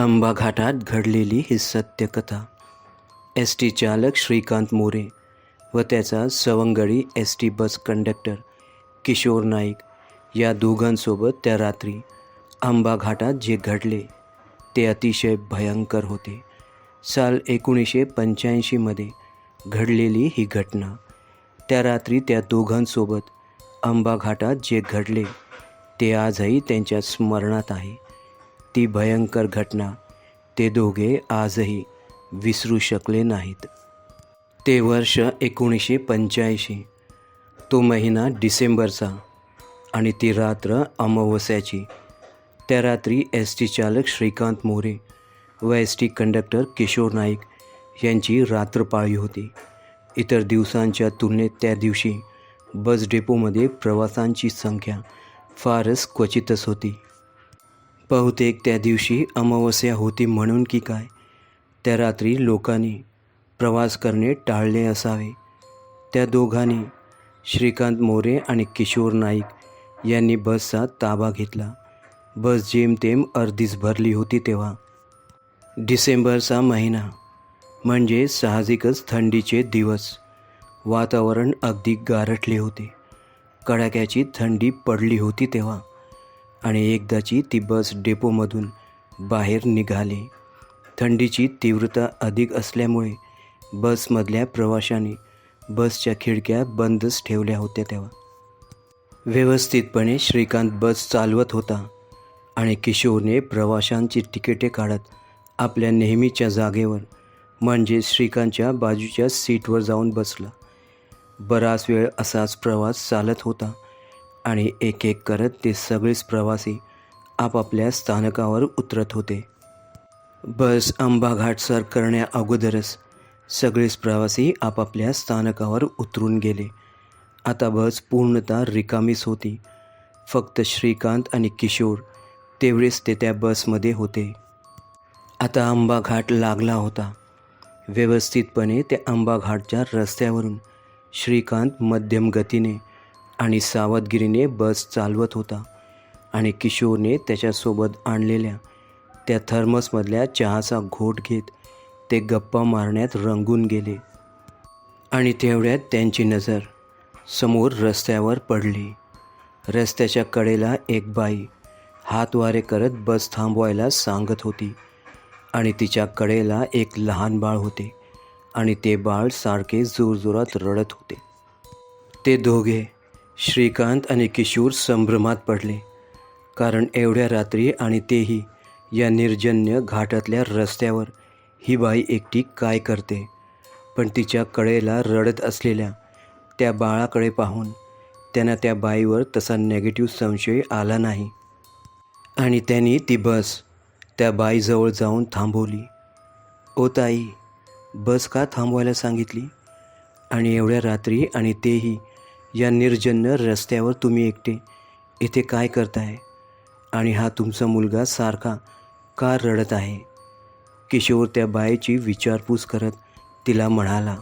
आंबा घाटात घडलेली ही सत्यकथा. एस टी चालक श्रीकांत मोरे व त्याचा सवंगडी S T bus conductor Kishor Naik या दोघांसोबत त्या रात्री आंबा घाटात जे घडले ते अतिशय भयंकर होते. साल एकोणीसशे पंच्याऐंशीमध्ये घडलेली ही घटना. त्या रात्री त्या दोघांसोबत आंबा घाटात जे घडले ते आजही त्यांच्या स्मरणात आहे. ती भयंकर घटना ते दोघे आजही विसरू शकले नाहीत. ते वर्ष एकोणीसशे पंच्याऐंशी तो महिना डिसेंबरचा आणि ती रात्र अमावस्याची. त्या रात्री एस टी चालक श्रीकांत मोरे व S T conductor Kishor Naik यांची रात्रपाळी होती. इतर दिवसांच्या तुलनेत त्या दिवशी बस डेपोमध्ये प्रवासांची संख्या फारच क्वचितच होती. बहुतेक त्या दिवशी अमावस्या होती म्हणून की काय? त्या रात्री लोकांनी प्रवास करणे टाळले असावे. त्या दोघांनी श्रीकांत मोरे आणि किशोर नाईक यांनी बसचा ताबा घेतला. बस जेमतेम अर्धीच भरली होती तेव्हा. डिसेंबरचा महिना म्हणजे साहजिकच थंडीचे दिवस. वातावरण अगदी गारठले होते. कडाक्याची थंडी पडली होती तेव्हा. आणि एकदाची ती बस डेपोमधून बाहेर निघाली. थंडीची तीव्रता अधिक असल्यामुळे बसमधल्या प्रवाशांनी बसच्या खिडक्या बंदच ठेवल्या होत्या तेव्हा. व्यवस्थितपणे श्रीकांत बस चालवत होता आणि किशोरने प्रवाशांची तिकिटे काढत आपल्या नेहमीच्या जागेवर म्हणजे श्रीकांतच्या बाजूच्या सीटवर जाऊन बसला. बराच वेळ असाच प्रवास चालत होता. आणि एक एक करत ते सगळेच प्रवासी आपापल्या स्थानकावर उतरत होते. बस अंबाघाट सर करण्या अगोदरच सगळेच प्रवासी आपापल्या स्थानकावर उतरून गेले. आता बस पूर्णतः रिकामीच होती. फक्त श्रीकांत आणि किशोर तेवढेच ते त्या बसमध्ये होते. आता आंबा घाट लागला होता. व्यवस्थितपणे त्या आंबा घाटच्या रस्त्यावरून श्रीकांत मध्यम गतीने आणि सावधगिरीने बस चालवत होता आणि किशोरने त्याच्यासोबत आणलेल्या त्या थर्मसमधल्या चहाचा घोट घेत ते गप्पा मारण्यात रंगून गेले. आणि तेवढ्यात त्यांची नजर समोर रस्त्यावर पडली. रस्त्याच्या कडेला एक बाई हातवारे करत बस थांबवायला सांगत होती आणि तिच्या कडेला एक लहान बाळ होते आणि ते बाळ सारखे जोरजोरात रडत होते. ते दोघे श्रीकांत आणि किशोर संभ्रमात पडले कारण एवढ्या रात्री आणि तेही या निर्जन्य घाटातल्या रस्त्यावर ही बाई एकटी काय करते? पण तिच्या कडेला रडत असलेल्या त्या बाळाकडे पाहून त्यांना त्या बाईवर तसा नेगेटिव्ह संशय आला नाही. आणि त्यांनी ती बस त्या बाईजवळ जाऊन थांबवली. ओ ताई बस का थांबवायला सांगितली? आणि एवढ्या रात्री आणि तेही या निर्जन्य रस्त्यावर तुम्ही एकटे इथे काय करताय? आणि हा तुमचा मुलगा सारखा का रडत आहे? किशोर त्या बाईची विचारपूस करत तिला म्हणाला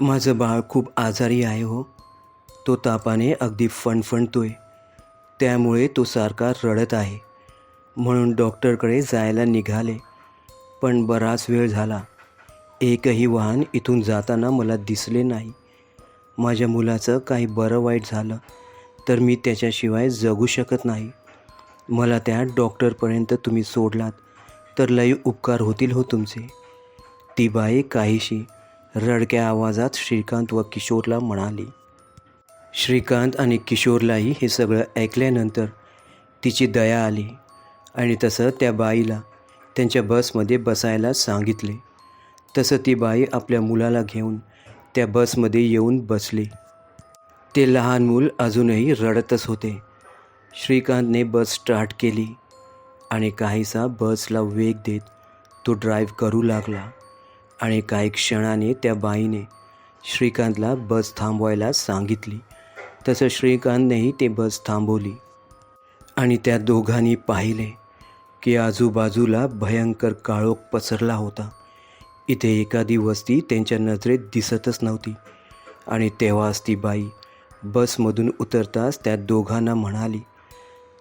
माझं बाळ खूप आजारी आहे हो. तो तापाने अगदी फणफणतोय. त्यामुळे तो सारखा रडत आहे. म्हणून डॉक्टरकडे जायला निघाले. पण बराच वेळ झाला. एकही वाहन इथून जाताना मला दिसले नाही. माझ्या मुलाचं काही बरं वाईट झालं तर मी त्याच्याशिवाय जगू शकत नाही. मला त्या डॉक्टरपर्यंत तुम्ही सोडलात तर लई उपकार होतील हो तुमचे. ती बाई काहीशी रडक्या आवाजात श्रीकांत व किशोरला म्हणाली. श्रीकांत आणि किशोरलाही हे सगळं ऐकल्यानंतर तिची दया आली आणि तसं त्या बाईला त्यांच्या बसमध्ये बसायला सांगितले. तसं ती बाई आपल्या मुलाला घेऊन त्या बसमध्ये येऊन बसली. ते लहान मूल अजूनही रडतच होते. श्रीकांतने बस स्टार्ट केली आणि काहीसा बसला वेग देत तो ड्राईव्ह करू लागला आणि काही क्षणाने त्या बाईने श्रीकांतला बस थांबवायला सांगितली. तसं श्रीकांतनेही ते बस थांबवली आणि त्या दोघांनी पाहिले की आजूबाजूला भयंकर काळोख पसरला होता. इथे एखादी वस्ती त्यांच्या नजरेत दिसतच नव्हती. आणि तेव्हाच ती बाई बसमधून उतरताच त्या दोघांना म्हणाली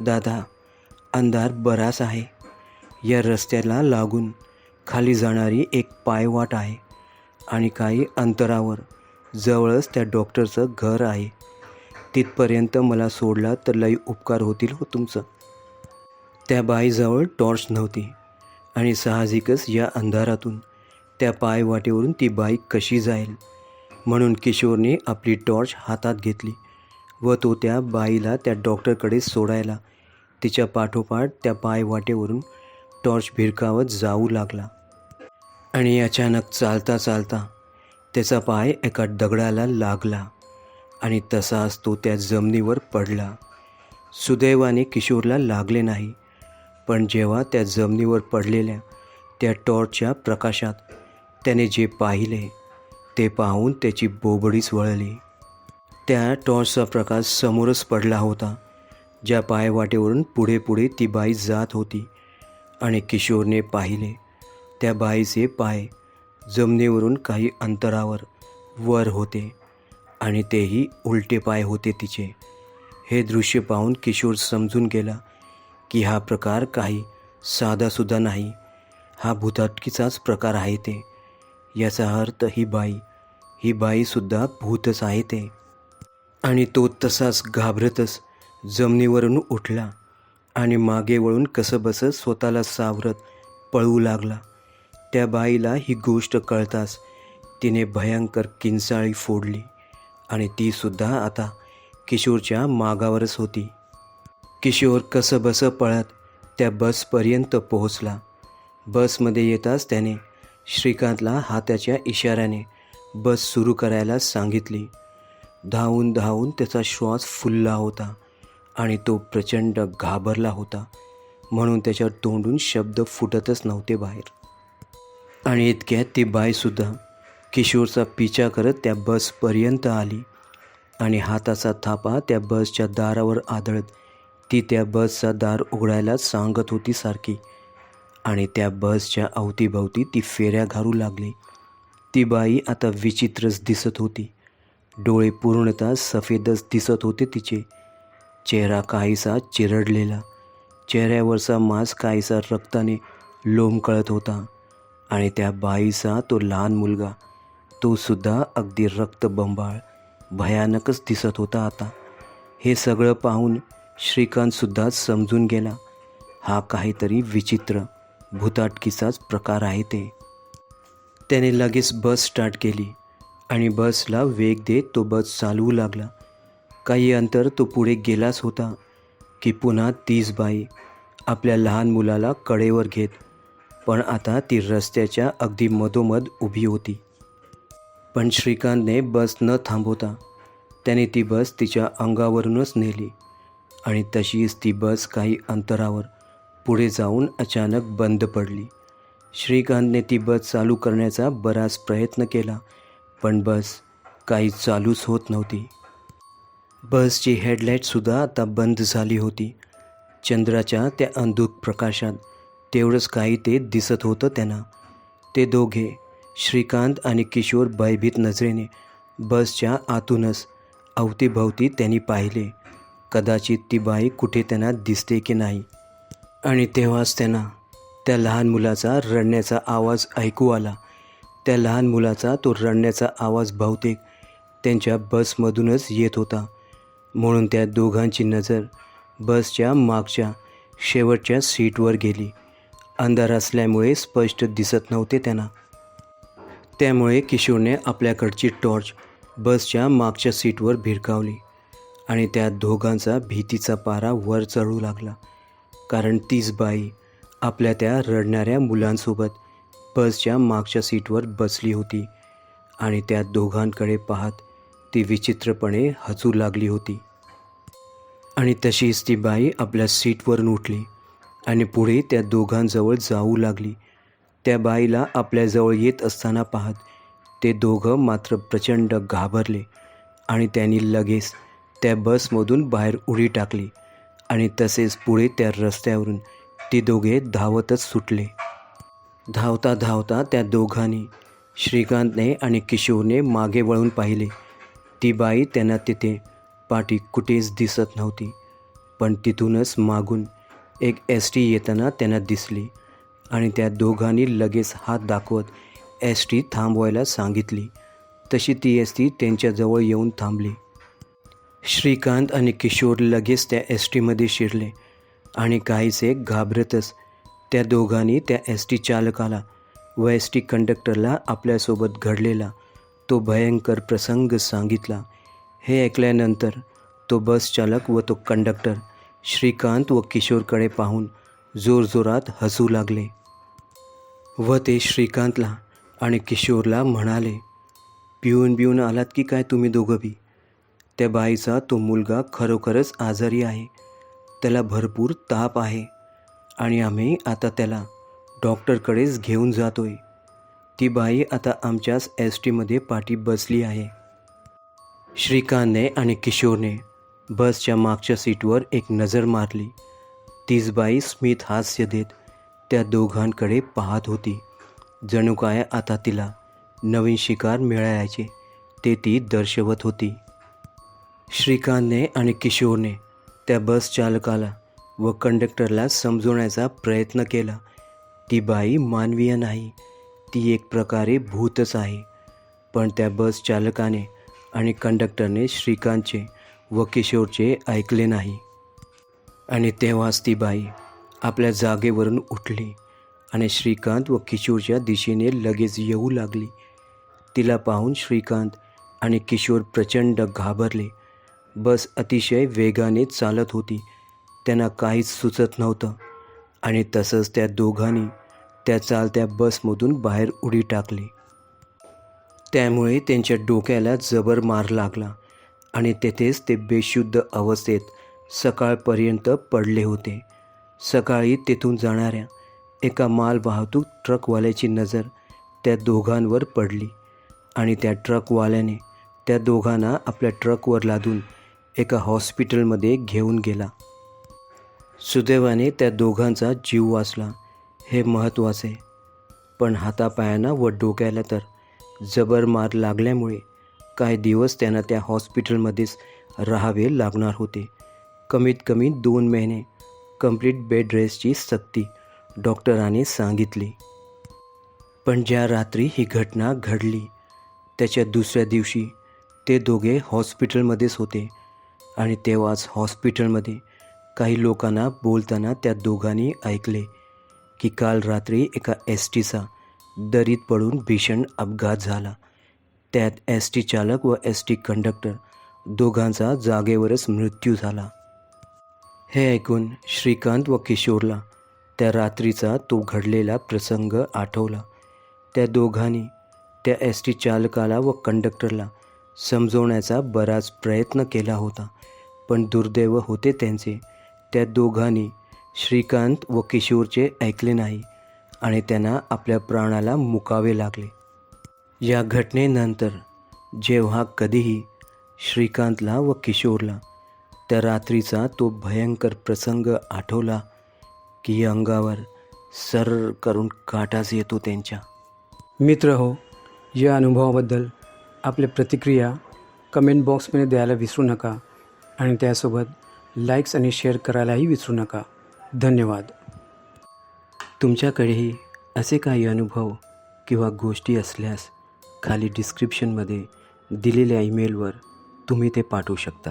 दादा अंधार बराच आहे. या रस्त्याला लागून खाली जाणारी एक पायवाट आहे आणि काही अंतरावर जवळच त्या डॉक्टरचं घर आहे. तिथपर्यंत मला सोडला तर लई उपकार होतील हो तुमचं. त्या बाईजवळ टॉर्च नव्हती आणि साहजिकच या अंधारातून त्या पायवाटेवरून ती बाईक कशी जाईल? म्हणून किशोरने आपली टॉर्च हातात घेतली व तो त्या बाईला त्या डॉक्टरकडे सोडायला. तिच्या पाठोपाठ त्या पायवाटेवरून टॉर्च भिरकावत जाऊ लागला. आणि अचानक चालता चालता त्याचा पाय एका दगडाला लागला आणि तसाच तो त्या जमिनीवर पडला. सुदैवाने किशोरला लागले नाही पण जेव्हा त्या जमिनीवर पडलेल्या त्या टॉर्चच्या प्रकाशात त्याने जे पाहिले ते पाहून त्याची बोबडीच वळली. त्या टॉर्चचा प्रकाश समोरच पडला होता ज्या पायवाटेवरून पुढे पुढे ती बाई जात होती आणि किशोरने पाहिले त्या बाईचे पाय जमिनीवरून काही अंतरावर वर होते आणि तेही उलटे पाय होते तिचे. हे दृश्य पाहून किशोर समजून गेला की हा प्रकार काही साधासुद्धा नाही हा भूताटकीचाच प्रकार आहे ते. याचा अर्थ ही बाई ही बाईसुद्धा भूतच आहे ते. आणि तो तसाच घाबरतच जमिनीवरून उठला आणि मागे वळून कसंबसं स्वतःला सावरत पळवू लागला. त्या बाईला ही गोष्ट कळताच तिने भयंकर किंचाळी फोडली आणि तीसुद्धा आता किशोरच्या मागावरच होती. किशोर कसंबसं पळत त्या बसपर्यंत पोहोचला. बसमध्ये येताच त्याने श्रीकांतला हाताच्या इशाऱ्याने बस सुरू करायला सांगितली. धावून धावून त्याचा श्वास फुलला होता आणि तो प्रचंड घाबरला होता. म्हणून त्याच्या तोंडून शब्द फुटतच नव्हते बाहेर. आणि इतक्यात ती बाईसुद्धा किशोरचा पिछा करत त्या बसपर्यंत आली आणि हाताचा थापा त्या बसच्या दारावर आदळत ती त्या बसचा दार उघडायला सांगत होती सारखी. आणि त्या बसच्या अवतीभवती ती फेऱ्या घालू लागली. ती बाई आता विचित्रच दिसत होती. डोळे पूर्णतः सफेदच दिसत होते तिचे. चेहरा काहीसा चिरडलेला. चेहऱ्यावरचा मांस काहीसा रक्ताने लोंबकळत होता. आणि त्या बाईचा तो लहान मुलगा. तो सुद्धा अगदी रक्तबंबाळ भयानकच दिसत होता आता. हे सगळं पाहून श्रीकांतसुद्धा समजून गेला. हा काहीतरी विचित्र भूताटकीचाच प्रकार आहे ते. त्याने लगेच बस स्टार्ट केली आणि बसला वेग देत तो बस चालवू लागला. काही अंतर तो पुढे गेलाच होता की पुन्हा तीच बाई आपल्या लहान मुलाला कडेवर घेत पण आता ती रस्त्याच्या अगदी मधोमध उभी होती. पण श्रीकांतने बस न थांबवता त्याने ती बस तिच्या अंगावरूनच नेली आणि तशीच ती बस काही अंतरावर पुढे जाऊन अचानक बंद पडली. श्रीकांतने ती बस चालू करण्याचा बराच प्रयत्न केला पण बस काही चालूच होत नव्हती. बसची हेडलाईटसुद्धा आता बंद झाली होती. चंद्राच्या त्या अंधुक प्रकाशात तेवढंच काही ते दिसत होतं त्यांना. ते दोघे श्रीकांत आणि किशोर भयभीत नजरेने बसच्या आतूनच अवतीभवती त्यांनी पाहिले. कदाचित ती बाई कुठे त्यांना दिसते की नाही. आणि तेव्हाच त्यांना त्या लहान मुलाचा रडण्याचा आवाज ऐकू आला. त्या लहान मुलाचा तो रडण्याचा आवाज बहुतेक त्यांच्या बसमधूनच येत होता. म्हणून त्या दोघांची नजर बसच्या मागच्या शेवटच्या सीटवर गेली. अंधार असल्यामुळे स्पष्ट दिसत नव्हते त्यांना. त्यामुळे किशोरने आपल्याकडची टॉर्च बसच्या मागच्या सीटवर भिरकावली आणि त्या दोघांचा भीतीचा पारा वर चढू लागला. कारण तीच बाई आपल्या त्या रडणाऱ्या मुलांसोबत बसच्या मागच्या सीटवर बसली होती आणि त्या दोघांकडे पाहत ती विचित्रपणे हसू लागली होती. आणि तशीच ती बाई आपल्या सीटवरून उठली आणि पुढे त्या दोघांजवळ जाऊ लागली. त्या बाईला आपल्याजवळ येत असताना पाहत ते दोघं मात्र प्रचंड घाबरले आणि त्यांनी लगेच त्या बसमधून बाहेर उडी टाकली. आणि तसेच पुढे त्या रस्त्यावरून ती दोघे धावतच सुटले. धावता धावता त्या दोघांनी श्रीकांतने आणि किशोरने मागे वळून पाहिले. ती बाई त्यांना तिथे पाठी कुठेच दिसत नव्हती पण तिथूनच मागून एक एस टी येताना त्यांना दिसली आणि त्या दोघांनी लगेच हात दाखवत एस टी थांबवायला सांगितली. तशी ती एस टी त्यांच्याजवळ येऊन थांबली. श्रीकांत आणि किशोर लगेच त्या एस टीमध्ये शिरले. आणि काहीसे घाबरतच त्या दोघांनी त्या एस टी चालकाला व एस टी कंडक्टरला आपल्यासोबत घडलेला तो भयंकर प्रसंग सांगितला. हे ऐकल्यानंतर तो बस चालक व तो कंडक्टर श्रीकांत व किशोरकडे पाहून जोरजोरात हसू लागले. व ते श्रीकांतला आणि किशोरला म्हणाले पिऊन पिऊन आलात की काय तुम्ही दोघं बी? त्या बाईचा तो मुलगा खरोखरच आजारी आहे. त्याला भरपूर ताप आहे. आणि आम्ही आता त्याला डॉक्टरकडेच घेऊन जातोय. ती बाई आता आमच्याच एस टीमध्ये पाठी बसली आहे. श्रीकांतने आणि किशोरने बसच्या मागच्या सीटवर एक नजर मारली. तीच बाई स्मित हास्य देत त्या दोघांकडे पाहत होती. जणू काय आता तिला नवीन शिकार मिळायचे ते ती दर्शवत होती. श्रीकांतने आणि किशोरने त्या बस चालकाला व कंडक्टरला समजवण्याचा प्रयत्न केला. ती बाई मानवीय नाही. ती एक प्रकारे भूतच आहे. पण त्या बस चालकाने आणि कंडक्टरने श्रीकांतचे व किशोरचे ऐकले नाही. आणि तेव्हाच ती बाई आपल्या जागेवरून उठली आणि श्रीकांत व किशोरच्या दिशेने लगेच येऊ लागली. तिला पाहून श्रीकांत आणि किशोर प्रचंड घाबरले. बस अतिशय वेगाने चालत होती. त्यांना काहीच सुचत नव्हतं. आणि तसंच त्या दोघांनी त्या चालत्या बसमधून बाहेर उडी टाकली. त्यामुळे त्यांच्या डोक्याला जबर मार लागला आणि तेथेच ते बेशुद्ध अवस्थेत सकाळपर्यंत पडले होते. सकाळी तेथून जाणाऱ्या एका माल वाहतूक ट्रकवाल्याची नजर त्या दोघांवर पडली आणि त्या ट्रकवाल्याने त्या दोघांना आपल्या ट्रकवर लादून एका हॉस्पिटलमध्ये घेऊन गेला. सुदैवाने त्या दोघांचा जीव वाचला. हे महत्त्वाचे. पण हातापायांना व डोक्याला तर जबर मार लागल्यामुळे काही दिवस त्यांना त्या हॉस्पिटलमध्येच राहावे लागणार होते. कमीत कमी दोन महिने. कंप्लीट बेड रेस्टची सक्ती डॉक्टरांनी सांगितली. पण ज्या रात्री ही घटना घडली त्याच्या दुसऱ्या दिवशी ते दोघे हॉस्पिटलमध्येच होते. आणि तेव्हाच हॉस्पिटलमध्ये काही लोकांना बोलताना त्या दोघांनी ऐकले की काल रात्री एका एस टीचा दरीत पडून भीषण अपघात झाला. त्यात एस टी चालक व एस टी कंडक्टर दोघांचा जागेवरच मृत्यू झाला. हे ऐकून श्रीकांत व किशोरला त्या रात्रीचा तो घडलेला प्रसंग आठवला. त्या दोघांनी त्या एस टी चालकाला व कंडक्टरला समजवण्याचा बराच प्रयत्न केला होता. पण दुर्दैव होते त्यांचे. त्या दोघांनी श्रीकांत व किशोरचे ऐकले नाही आणि त्यांना आपल्या प्राणाला मुकावे लागले. या घटनेनंतर जेव्हा कधीही श्रीकांतला व किशोरला त्या रात्रीचा तो भयंकर प्रसंग आठवला की अंगावर सर करून काटाच येतो त्यांच्या. मित्र हो या अनुभवाबद्दल आपल्या प्रतिक्रिया कमेंट बॉक्समध्ये द्यायला विसरू नका आणि त्यासोबत लाईक्स आणि शेअर करायलाही विसरू नका. धन्यवाद. तुमच्याकडेही असे काही अनुभव किंवा गोष्टी असल्यास खाली डिस्क्रिप्शनमध्ये दिलेल्या ईमेलवर तुम्ही ते पाठवू शकता.